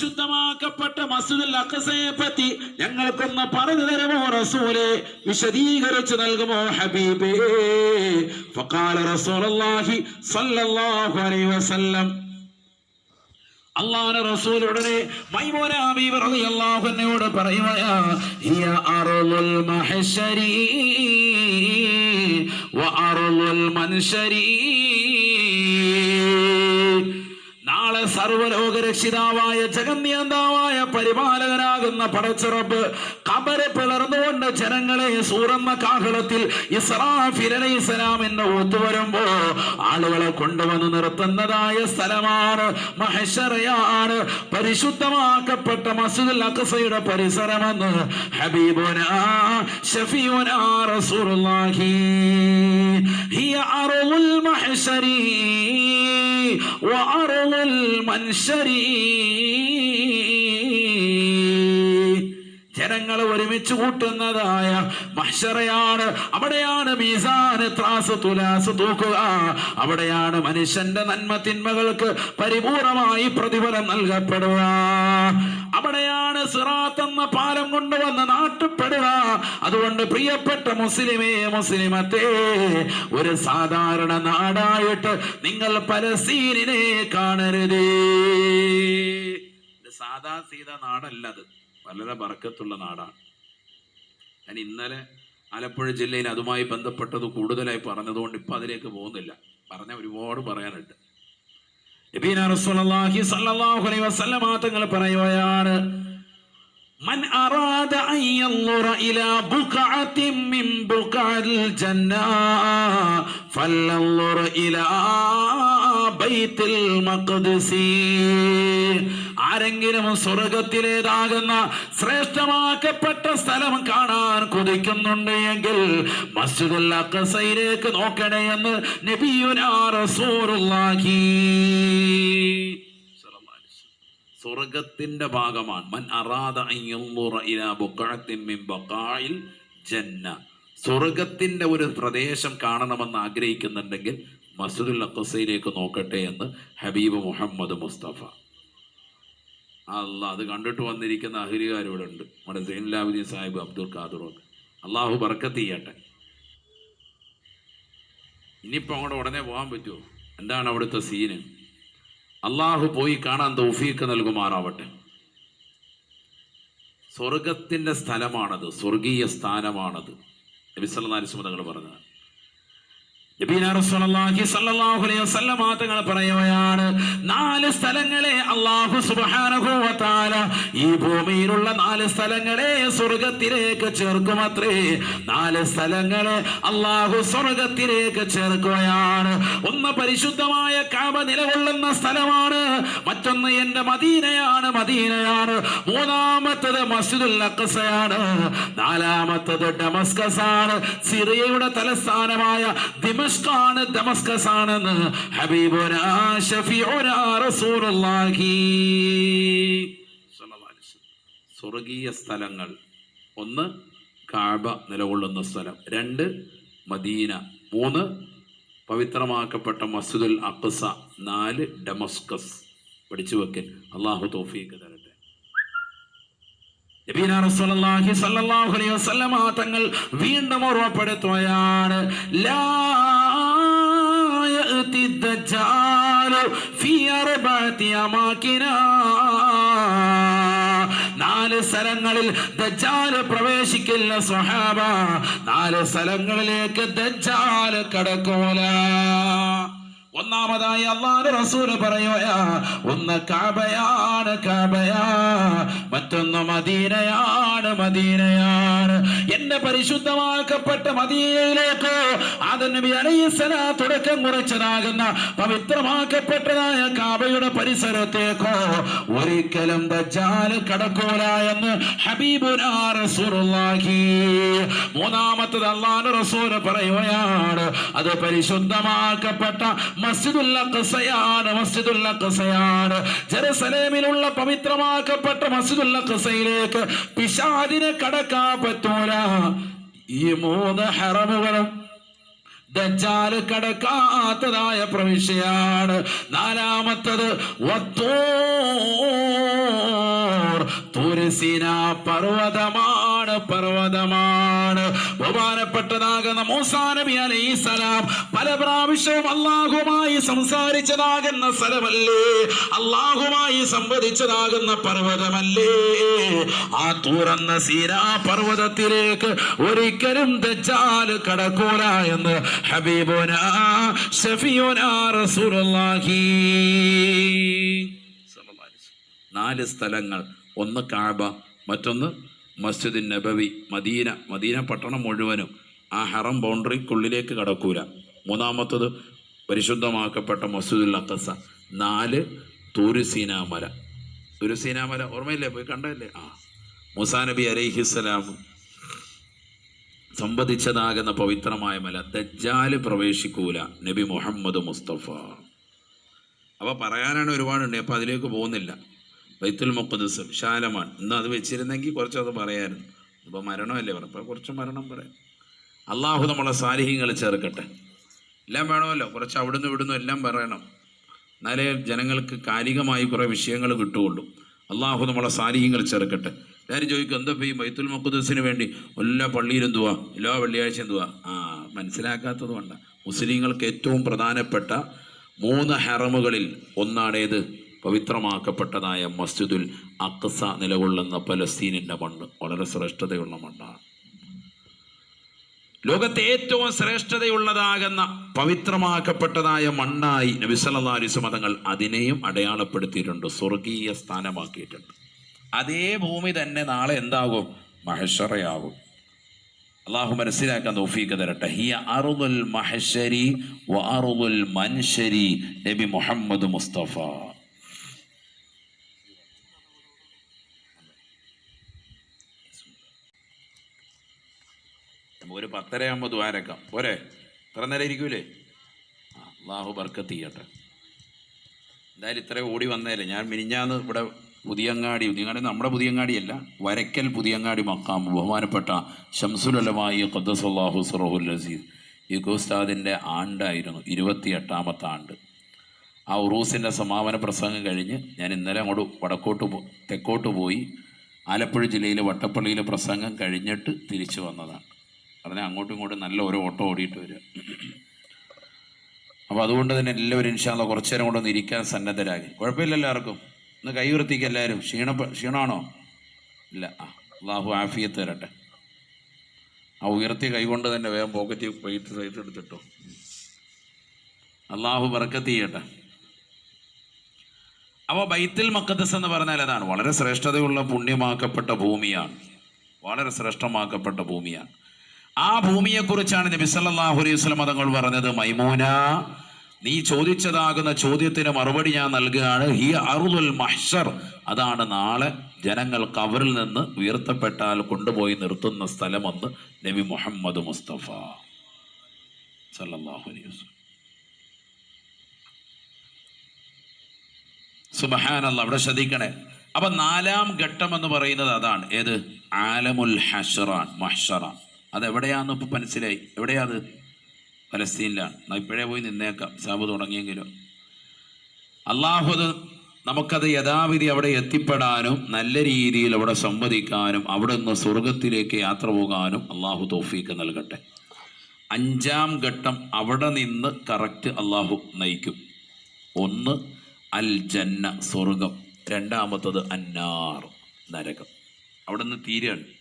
പരിശുദ്ധമാക്കപ്പെട്ട മസ്ജിദുൽ അഖസയെ പറ്റി ഞങ്ങൾക്കൊന്ന് പറഞ്ഞു തരുമോ റസൂലെ? വിശദീകരിച്ചു നൽകുമോ ഹബീബേ? ഫഖാല സ്വല്ലല്ലാഹു അലൈഹി വസല്ലം. റസൂൽ ഉടനെ മൈമൂന റളിയല്ലാഹു അൻഹയോട് വ സർവലോകരക്ഷിതാവായ ജഗന്യന്താവായ പരിപാലകനാകുന്ന പടച്ചുറപ്പ് അവരെ പിളർന്നുകൊണ്ട് ജനങ്ങളെ സൂറമ്മ കാഹളത്തിൽ ഇസ്രാഫിൽ അലൈസലാം എന്ന് ആളുകളെ കൊണ്ടുവന്ന് നിർത്തുന്നതായ സ്ഥലമാണ് മഹേശ്വരയാണ്. പരിശുദ്ധമാക്കപ്പെട്ട മസ്ജിദുൽ അക്സയുടെ പരിസരമെന്ന് ഹബീബുന ഷഫീഉന റസൂലുള്ളാഹി. ഹിയ അർദുൽ മഹശരി വ വഅറുൽ മൻശരി. ജനങ്ങൾ ഒരുമിച്ച് കൂട്ടുന്നതായ മഹ്ഷറയാണ്. അവിടെയാണ് മീസാന് ത്രാസ് തുലാസ് തൂക്കുക. അവിടെയാണ് മനുഷ്യന്റെ നന്മ തിന്മകൾക്ക് പരിപൂർണമായി പ്രതിഫലം നൽകപ്പെടുക. അവിടെയാണ് സിറാത്ത് എന്ന പാലം കൊണ്ടുവന്ന് നാട്ടപ്പെടുക അതുകൊണ്ട് പ്രിയപ്പെട്ട മുസ്ലിമേ മുസ്ലിമത്തെ ഒരു സാധാരണ നാടായിട്ട് നിങ്ങൾ പലസ്തീനിനെ കാണരുതേ. സാധാ സീത നാടല്ലത്. വളരെ ബർക്കത്തുള്ള നാടാണ്. ഞാൻ ഇന്നലെ ആലപ്പുഴ ജില്ലയിൽ അതുമായി ബന്ധപ്പെട്ടത് കൂടുതലായി പറഞ്ഞതുകൊണ്ട് ഇപ്പം അതിലേക്ക് പോകുന്നില്ല. പറഞ്ഞ ഒരുപാട് പറയാനുണ്ട്. നബീന റസൂലുള്ളാഹി അലൈഹി വസല്ലമ തങ്ങൾ പറയുകയാണ് മൻ അറാദ അൻ ജന്ന ബൈത്തുൽ മഖ്ദസി. ആരെങ്കിലും സ്വർഗത്തിലേതാകുന്ന ശ്രേഷ്ഠമാക്കപ്പെട്ട സ്ഥലം കാണാൻ കൊതിക്കുന്നുണ്ട് എങ്കിൽ മസ്ജിദുൽ അഖസയിലേക്ക് നോക്കണേ എന്ന് നബിയുനാ റസൂലുള്ളാഹി സ്വല്ലല്ലാഹു അലൈഹി വസല്ലം. സ്വർഗത്തിന്റെ ഭാഗമാണ്. മൻ അറാദ ജന്ന. സ്വർഗത്തിന്റെ ഒരു പ്രദേശം കാണണമെന്ന് ആഗ്രഹിക്കുന്നുണ്ടെങ്കിൽ മസ്ജിദുൽ അക്കസയിലേക്ക് നോക്കട്ടെ എന്ന് ഹബീബ് മുഹമ്മദ് മുസ്തഫ. അല്ല അത് കണ്ടിട്ട് വന്നിരിക്കുന്ന അഹിരികാരിവിടെ ഉണ്ട് നമ്മുടെ സൈൻലാബുദ്ദീൻ സാഹിബ് അബ്ദുൽ ഖാദറൊക്കെ അള്ളാഹു ബർക്കത്ത് ചെയ്യട്ടെ. ഇനിയിപ്പോൾ അങ്ങോട്ട് ഉടനെ പോകാൻ പറ്റുമോ? എന്താണ് അവിടുത്തെ സീന് അള്ളാഹു പോയി കാണാൻ തൗഫീക്ക് നൽകുമാറാവട്ടെ. സ്വർഗത്തിന്റെ സ്ഥലമാണത് സ്വർഗീയ സ്ഥാനമാണത്. നബിസല്ലാസ്മതകൾ പറഞ്ഞത് നബീന റസൂലുള്ളാഹി സ്വല്ലല്ലാഹു അലൈഹി വസല്ലമ തങ്ങൾ പറയുകയാണ് നാല് സ്ഥലങ്ങളെ സുബ്ഹാനഹു വ ഈ ഭൂമിയിലുള്ള നാല് സ്ഥലങ്ങളെ സ്വർഗത്തിലേക്ക് ചേർക്കുമത്രേ. നാല് സ്ഥലങ്ങളെ അല്ലാഹു സ്വർഗത്തിലേക്ക് ചേർക്കുകയാണ്. ഒന്ന് പരിശുദ്ധമായ കാബ നിലകൊള്ളുന്ന സ്ഥലമാണ് മറ്റൊന്ന് എന്റെ മദീനയാണ് മദീനയാണ്. മൂന്നാമത്തത് മസ്ജിദുൽ അഖസയാണ് നാലാമത്തത് ഡമസ്കസാണ്. സിറിയയുടെ തലസ്ഥാനമായ ദിമസ്കാണ് ദമസ്കസ് ആണെന്ന് ഹബീബുന. സ്വർഗീയ സ്ഥലങ്ങൾ. ഒന്ന് കാബ നിലകൊള്ളുന്ന സ്ഥലം. രണ്ട് മദീന. മൂന്ന് പവിത്രമാക്കപ്പെട്ട മസ്ജിദുൽ അഖ്സ നാല് ഡമസ്കസ് പഠിച്ചു വെക്കൽ അള്ളാഹു തൗഫീഖ് തരട്ടെ നബീന റസൂലുള്ളാഹി സ്വല്ലല്ലാഹു അലൈഹി വസല്ലമ തങ്ങൾ വീണ്ടും ഓർമ്മപ്പെടുത്തുകയാണ്. നാല് സ്ഥലങ്ങളിൽ ദജാൽ പ്രവേശിക്കില്ല സ്വഹാബ നാല് സ്ഥലങ്ങളിലേക്ക് ദജാൽ കടക്കൂല ഒന്നാമതായി അള്ളാഹു റസൂൽ പറയുകയാ ഒന്ന് കാബയാണ് കാബയാ. മറ്റൊന്ന് മദീനയാണ് മദീനയാണ്. എന്റെ പരിശുദ്ധമാക്കപ്പെട്ട മദീനയിലേക്ക് നബി അലൈഹിസ്സലാ തുടക്കം കുറിച്ചതാകുന്ന പവിത്രമാക്കപ്പെട്ടതായ കാബയുടെ പരിസരത്തേക്കോ ഒരിക്കലും ദജാൽ കടക്കൂല എന്ന് ഹബീബുനാ റസൂലുള്ളാഹി. മൂന്നാമത്തത് അള്ളാഹു റസൂൽ പറയുകയാണ് അത് പരിശുദ്ധമാക്കപ്പെട്ട ജെറുസലേമിലുള്ള പവിത്രമാക്കപ്പെട്ട മസ്ജിദുൽ ഖസയിലേക്ക് പിശാദിനെ കടക്കാൻ പറ്റൂല. ഈ മൂന്ന് ഹറമുകളും ദജ്ജാൽ കടക്കാത്തതായ പ്രവിശ്യയാണ്. നാലാമത്തത് വത്തൂർ തുരസീന പർവതമാണ് പർവതമാണ്. ബഹുമാനപ്പെട്ടതാകുന്ന മൂസാനബി സലാം പല പ്രാവശ്യവും അള്ളാഹുമായി സംസാരിച്ചതാകുന്ന സ്ഥലമല്ലേ? അള്ളാഹുമായി സംവദിച്ചതാകുന്ന പർവതമല്ലേ? ആ തുറന്ന സീനാ പർവതത്തിലേക്ക് ഒരിക്കലും ദജ്ജാൽ കടക്കൂല എന്ന് ഹബീബുന ഷഫിയുന റസൂലുള്ളാഹി. നാല് സ്ഥലങ്ങൾ ഒന്ന് കാബ മറ്റൊന്ന് മസ്ജിദ് നബവി മദീന. മദീന പട്ടണം മുഴുവനും ആ ഹറം ബൗണ്ടറിക്കുള്ളിലേക്ക് കടക്കൂല. മൂന്നാമത്തത് പരിശുദ്ധമാക്കപ്പെട്ട മസ്ജിദുൽ അക്കസ നാല് തൂരുസീന മല തുരുസീന മല ഓർമ്മയില്ലേ? പോയി കണ്ടല്ലേ ആ. മുസാ നബി അലൈഹിസ്സലാം സംവദിച്ചതാകുന്ന പവിത്രമായ മല. ദജ്ജാൽ പ്രവേശിക്കൂല നബി മുഹമ്മദ് മുസ്തഫ. അപ്പോൾ പറയാനാണ് ഒരുപാടുണ്ട്. അപ്പോൾ അതിലേക്ക് പോകുന്നില്ല. ബൈത്തുൽ മുക്കുദ്സ് ശാലമാൻ ഇന്ന് അത് വെച്ചിരുന്നെങ്കിൽ കുറച്ചത് പറയായിരുന്നു. ഇപ്പോൾ മരണമല്ലേ പറ അപ്പോൾ കുറച്ച് മരണം പറയാം. അള്ളാഹു നമ്മളെ സാലിഹ്യങ്ങൾ ചേർക്കട്ടെ. എല്ലാം വേണമല്ലോ. കുറച്ച് അവിടുന്ന് ഇവിടുന്ന് എല്ലാം പറയണം. എന്നാലേ ജനങ്ങൾക്ക് കാലികമായി കുറേ വിഷയങ്ങൾ കിട്ടുകയുള്ളൂ. അള്ളാഹു നമ്മളെ സാലിഹ്യങ്ങൾ ചേർക്കട്ടെ. എല്ലാവരും ചോദിക്കും എന്താ ഈ ബൈത്തുൽ മുക്കുദ്സിന് വേണ്ടി എല്ലാ പള്ളിയിലും എന്തുവാ എല്ലാ വെള്ളിയാഴ്ചയും എന്തുവാ ആ മനസ്സിലാക്കാത്തത് വേണ്ട മുസ്ലിങ്ങൾക്ക് ഏറ്റവും പ്രധാനപ്പെട്ട മൂന്ന് ഹെറമുകളിൽ ഒന്നാണേത്? പവിത്രമാക്കപ്പെട്ടതായ മസ്ജിദുൽ അക്സ നിലകൊള്ളുന്ന പലസ്തീനിന്റെ മണ്ണ് വളരെ ശ്രേഷ്ഠതയുള്ള മണ്ണാണ്. ലോകത്തെ ഏറ്റവും ശ്രേഷ്ഠതയുള്ളതാകുന്ന പവിത്രമാക്കപ്പെട്ടതായ മണ്ണായി നബിസല്ലാ അലിസ് മതങ്ങൾ അതിനെയും അടയാളപ്പെടുത്തിയിട്ടുണ്ട് സ്വർഗീയ സ്ഥാനമാക്കിയിട്ടുണ്ട്. അതേ ഭൂമി തന്നെ നാളെ എന്താകും? മഹഷറയാകും അള്ളാഹു മനസ്സിലാക്കാൻ തോഫീക്ക് തരട്ടെ. ഹിയ അറുദുൽ മഹശരി വ അറുദുൽ മൻശരി നബി മുഹമ്മദ് മുസ്തഫ. നമുക്കൊരു പത്തരയാകുമ്പോൾ ദ്വാരക്കാം. പോരെ? ഇത്ര നേരം ഇരിക്കൂലേ? അള്ളാഹു ബർക്കത്ത് ചെയ്യട്ടെ. എന്തായാലും ഇത്രയും ഓടി വന്നേലേ ഞാൻ മിനിഞ്ഞാന്ന് ഇവിടെ പുതിയങ്ങാടി പുതിയങ്ങാടി നമ്മുടെ പുതിയങ്ങാടിയല്ല വരയ്ക്കൽ പുതിയങ്ങാടി മക്കാം ബഹുമാനപ്പെട്ട ഷംസുലമായി ഖദ്ദസല്ലാഹു സുറഹുൽ അസീദ് ഈ ഉസ്താദിന്റെ ആണ്ടായിരുന്നു ഇരുപത്തി എട്ടാമത്തെ ആണ്ട്. ആ ഉറൂസിന്റെ സമാപന പ്രസംഗം കഴിഞ്ഞ് ഞാൻ ഇന്നലെ അങ്ങോട്ട് വടക്കോട്ട് തെക്കോട്ട് പോയി ആലപ്പുഴ ജില്ലയിലെ വട്ടപ്പള്ളിയിലെ പ്രസംഗം കഴിഞ്ഞിട്ട് തിരിച്ചു വന്നതാണ്. പറഞ്ഞാൽ അങ്ങോട്ടും ഇങ്ങോട്ടും നല്ല ഓരോ ഓട്ടം ഓടിയിട്ട് വരിക. അപ്പോൾ അതുകൊണ്ട് തന്നെ എല്ലാവരും ഇൻഷാല്ല കുറച്ചു നേരം കൊണ്ടൊന്ന് ഇരിക്കാൻ സന്നദ്ധരാകി. കുഴപ്പമില്ലല്ലോ എല്ലാവർക്കും ഒന്ന് കൈ ഉയർത്തിക്ക് എല്ലാവരും. ക്ഷീണ ക്ഷീണമാണോ? ഇല്ല. അള്ളാഹു ആഫിയത്ത് തരട്ടെ. ആ ഉയർത്തിയ കൈ കൊണ്ട് തന്നെ വേഗം പോക്കറ്റിൽ പോയിട്ട് സൈറ്റ് എടുത്തിട്ടോ. അള്ളാഹു ബർക്കത്ത് ചെയ്യട്ടെ. അപ്പോൾ ബൈത്തിൽ മക്കത്തസ് എന്ന് പറഞ്ഞാൽ അതാണ്. വളരെ ശ്രേഷ്ഠതയുള്ള പുണ്യമാക്കപ്പെട്ട ഭൂമിയാണ്. വളരെ ശ്രേഷ്ഠമാക്കപ്പെട്ട ഭൂമിയാണ്. ആ ഭൂമിയെക്കുറിച്ചാണ് നബി സല്ലല്ലാഹു അലൈഹി വസല്ലം തങ്ങൾ പറഞ്ഞത്. മൈമൂന നീ ചോദിച്ചതാകുന്ന ചോദ്യത്തിന് മറുപടി ഞാൻ നൽകുകയാണ്. ഹി അറുദുൽ മഹ്ഷർ അതാണ് നാളെ ജനങ്ങൾ കവറിൽ നിന്ന് ഉയർത്തപ്പെട്ടാൽ കൊണ്ടുപോയി നിർത്തുന്ന സ്ഥലമെന്ന് നബി മുഹമ്മദ് മുസ്തഫ സല്ലല്ലാഹു അലൈഹി വസല്ലം. സുബഹാനല്ല അവിടെ ശ്രദ്ധിക്കണേ. അപ്പൊ നാലാം ഘട്ടം എന്ന് പറയുന്നത് അതാണ്. ഏത്? ആലമുൽ ഹഷറാൻ മഹ്ഷറാൻ. അതെവിടെയാന്ന് ഇപ്പോൾ മനസ്സിലായി. എവിടെയാത് പലസ്തീനിലാണ് എന്നാ ഇപ്പോഴേ പോയി നിന്നേക്കാം. സാബ് തുടങ്ങിയെങ്കിലും. അള്ളാഹു അത് നമുക്കത് യഥാവിധി അവിടെ എത്തിപ്പെടാനും നല്ല രീതിയിൽ അവിടെ സംവദിക്കാനും അവിടെ നിന്ന് സ്വർഗത്തിലേക്ക് യാത്ര പോകാനും അള്ളാഹു തോഫീക്ക് നൽകട്ടെ. അഞ്ചാം ഘട്ടം അവിടെ നിന്ന് കറക്റ്റ് അള്ളാഹു നയിക്കും. ഒന്ന് അൽ ജന്ന സ്വർഗം രണ്ടാമത്തത് അന്നാർ നരകം. അവിടെ നിന്ന് തീരുകയാണ്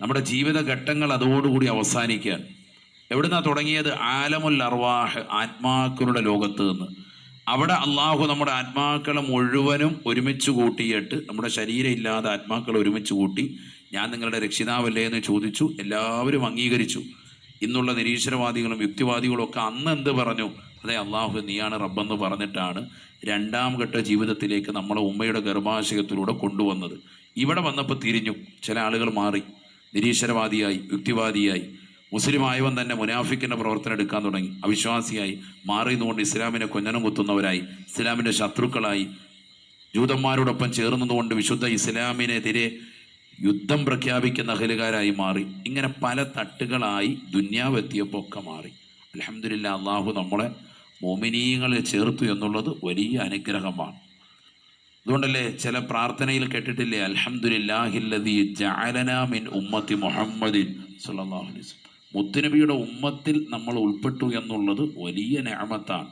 നമ്മുടെ ജീവിതഘട്ടങ്ങൾ അതോടുകൂടി അവസാനിക്കുകയാണ് എവിടുന്നാ തുടങ്ങിയത്? ആലമുൽ അർവാഹ് ആത്മാക്കളുടെ ലോകത്ത് നിന്ന്. അവിടെ അള്ളാഹു നമ്മുടെ ആത്മാക്കളെ മുഴുവനും ഒരുമിച്ച് കൂട്ടിയിട്ട് നമ്മുടെ ശരീരം ഇല്ലാതെ ആത്മാക്കളെ ഒരുമിച്ച് കൂട്ടി ഞാൻ നിങ്ങളുടെ രക്ഷിതാവല്ലേ എന്ന് ചോദിച്ചു എല്ലാവരും അംഗീകരിച്ചു. ഇന്നുള്ള നിരീശ്വരവാദികളും യുക്തിവാദികളും ഒക്കെ അന്ന് എന്ത് പറഞ്ഞു? അതെ അള്ളാഹു നീയാണ് റബ്ബെന്ന് പറഞ്ഞിട്ടാണ് രണ്ടാം ഘട്ട ജീവിതത്തിലേക്ക് നമ്മളെ ഉമ്മയുടെ ഗർഭാശയത്തിലൂടെ കൊണ്ടുവന്നത്. ഇവിടെ വന്നപ്പോൾ തിരിഞ്ഞു. ചില ആളുകൾ മാറി. നിരീശ്വരവാദിയായി യുക്തിവാദിയായി മുസ്ലിമായവൻ തന്നെ മുനാഫിക്കിന്റെ പ്രവർത്തനം എടുക്കാൻ തുടങ്ങി. അവിശ്വാസിയായി മാറി നിന്നുകൊണ്ട് ഇസ്ലാമിനെ കൊഞ്ഞനം കുത്തുന്നവരായി ഇസ്ലാമിന്റെ ശത്രുക്കളായി ജൂതന്മാരോടൊപ്പം ചേർന്നതുകൊണ്ട് വിശുദ്ധ ഇസ്ലാമിനെതിരെ യുദ്ധം പ്രഖ്യാപിക്കുന്ന അഹലുകാരായി മാറി. ഇങ്ങനെ പല തട്ടുകളായി ദുന്യാവ് എത്തിയപ്പോൾ ഒക്കെ മാറി. അലഹമില്ല അള്ളാഹു നമ്മളെ മോമിനീങ്ങളെ ചേർത്തു എന്നുള്ളത് വലിയ അനുഗ്രഹമാണ്. അതുകൊണ്ടല്ലേ ചില പ്രാർത്ഥനയിൽ കേട്ടിട്ടില്ലേ? അലഹമുല്ലാഹില്ലതി ജഅലനാ മിൻ ഉമ്മത്തി മുഹമ്മദിൻ വസല്ലം. മുത്തുനബിയുടെ ഉമ്മത്തിൽ നമ്മൾ ഉൾപ്പെട്ടു എന്നുള്ളത് വലിയ നിഅമത്താണ്